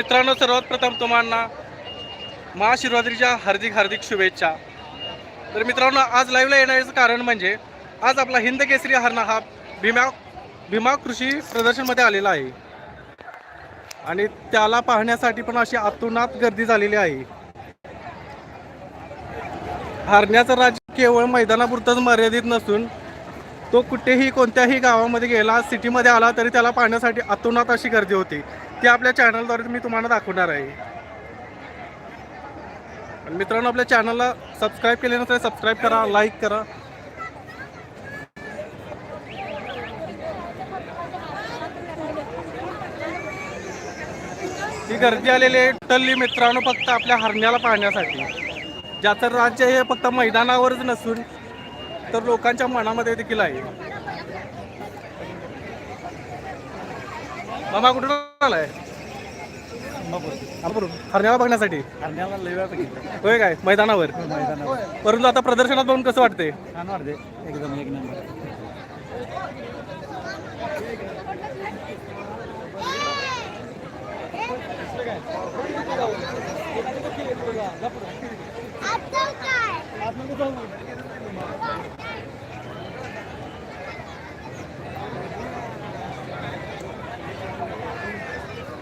मित्रांनो सर्वात प्रथम तुम्हाला महाशिवरात्रीच्या हार्दिक हार्दिक शुभेच्छा. तर मित्रांनो आज लाईव्हला येण्याचं कारण म्हणजे आज आपला हिंद केसरी हरणा हा भीमा भीमा कृषी प्रदर्शनमध्ये आलेला आहे. आणि त्याला पाहण्यासाठी पण अशी आतोनात गर्दी झालेली आहे. हरण्याचं राज्य केवळ मैदानापुरतंच मर्यादित नसून तो कुठेही कोणत्याही गावामध्ये गेला सिटीमध्ये आला तरी त्याला पाहण्यासाठी आतोनात अशी गर्दी होती. ते आपल्या चॅनलद्वारे मी तुम्हाला दाखवणार आहे. आणि मित्रांनो आपल्या चॅनलला सबस्क्राईब केले नसेल सबस्क्राईब करा लाईक करा. ती गर्दी आलेली आहे टल्ली मित्रांनो फक्त आपल्या हरण्याला पाहण्यासाठी. ज्याचं राज्य हे फक्त मैदानावरच नसून तर लोकांच्या मनामध्ये देखील आहे. मामा कुठून आलाय? आपण हरण्याला बघण्यासाठी? होय काय? मैदानावर? मैदानावर. परंतु आता प्रदर्शनात बघून कसं वाटतंय? छान वाटते एकदम एक नंबर.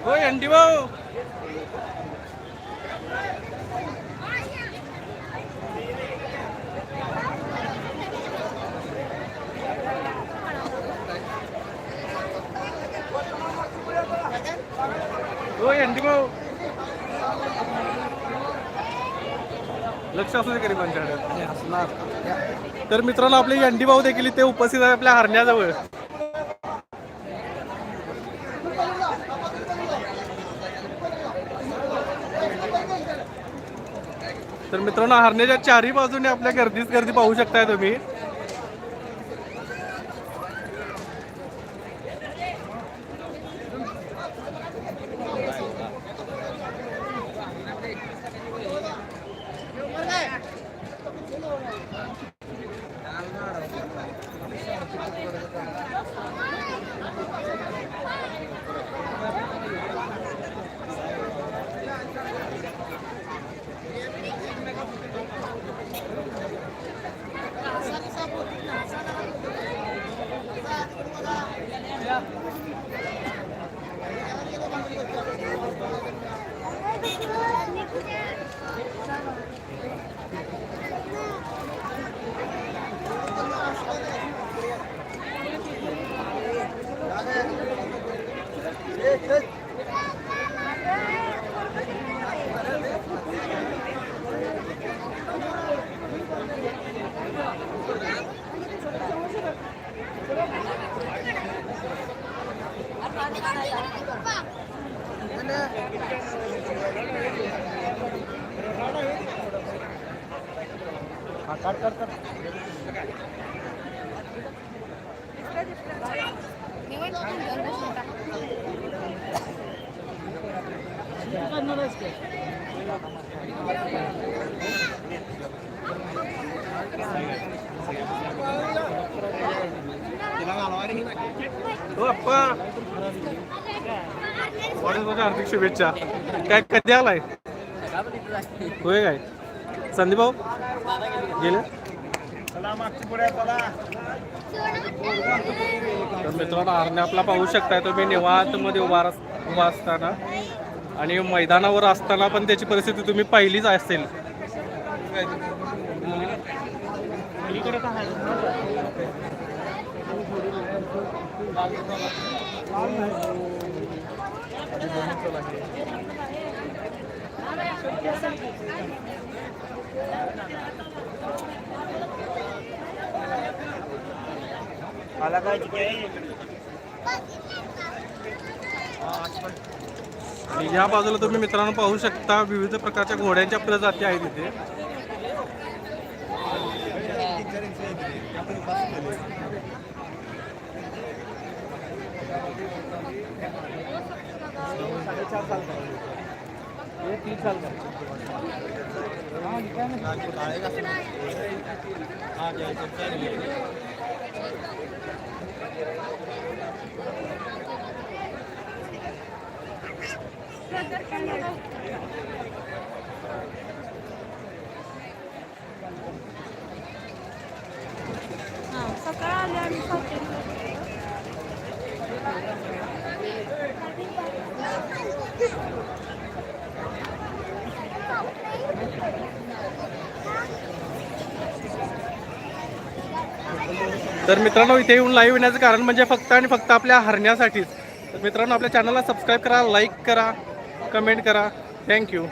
होय अंडी भाऊ. होय अंडी भाऊ. लक्ष असू दे गरिबांच्याकडे असणार. तर मित्रांनो आपले अंडी भाऊ देखील इथे उपस्थित आहे आपल्या हरण्याजवळ. तर मित्रांनो हरण्याच्या चारही बाजूने आपल्या गर्दीच गर्दी पाहू शकताय तुम्ही. हा काट काट काट हो अप्पा वाढदिवसाच्या हार्दिक शुभेच्छा. काय कधी आलाय? होय काय? संदीप भाऊ? गेले? तर मित्रांनो आरणे आपला पाहू शकताय तुम्ही निवांत मध्ये उभा अस- उभा असताना. आणि मैदानावर असताना पण त्याची परिस्थिती तुम्ही पाहिलीच असेल. आला काय बाजूला तुम्ही मित्रांनो पाहू शकता विविध प्रकारच्या घोड्यांच्या प्रजाती आहेत इथे. सकाळ आले आम्ही सातला. तर मित्रांनो इथे येऊन लाईव्ह येण्याचं कारण म्हणजे फक्त आणि फक्त आपल्या हरण्यासाठीच. तर मित्रांनो आपल्या चॅनलला सबस्क्राईब करा लाईक करा कमेंट करा. थँक्यू